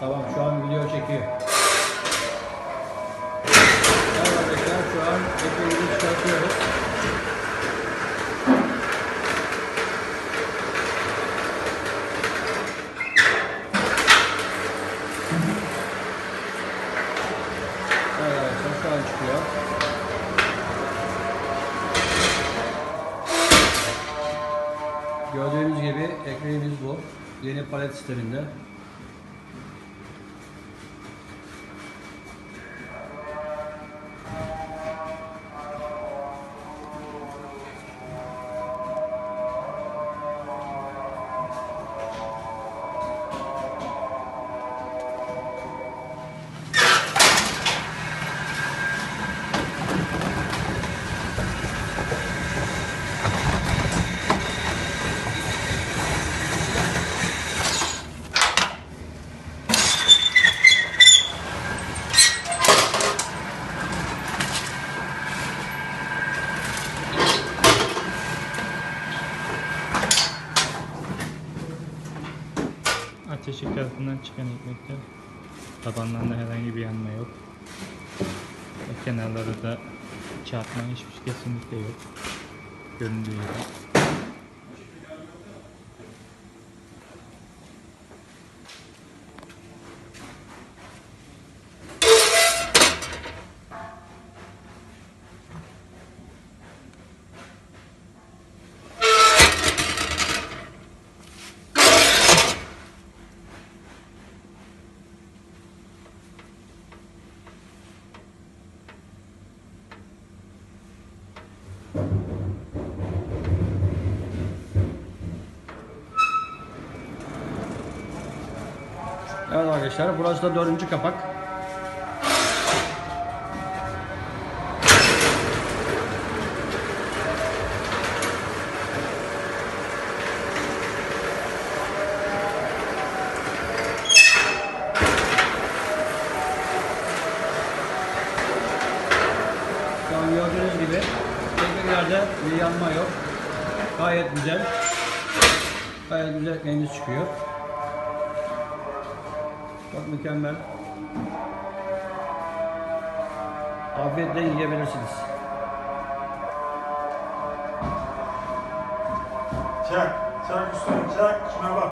Tamam şu an video çekiyor. Evet arkadaşlar şu an ekranımızı çıkartıyoruz. Evet arkadaşlar çıkıyor. Gördüğünüz gibi ekranımız bu. Yeni palet sisteminde. Ateşi tarafından çıkan ekmekler. Tabanlarında herhangi bir yanma yok. Ve kenarları da çarpma hiçbir şey kesinlikle yok. Göründüğü gibi. Evet arkadaşlar burası da dördüncü kapak. Gördüğünüz gibi tekneklerde bir yanma yok. Gayet güzel. Gayet güzel ekmeğimiz çıkıyor. Çok mükemmel. Afiyetle yiyebilirsiniz. Çak, çak üstüne çak, şuna bak.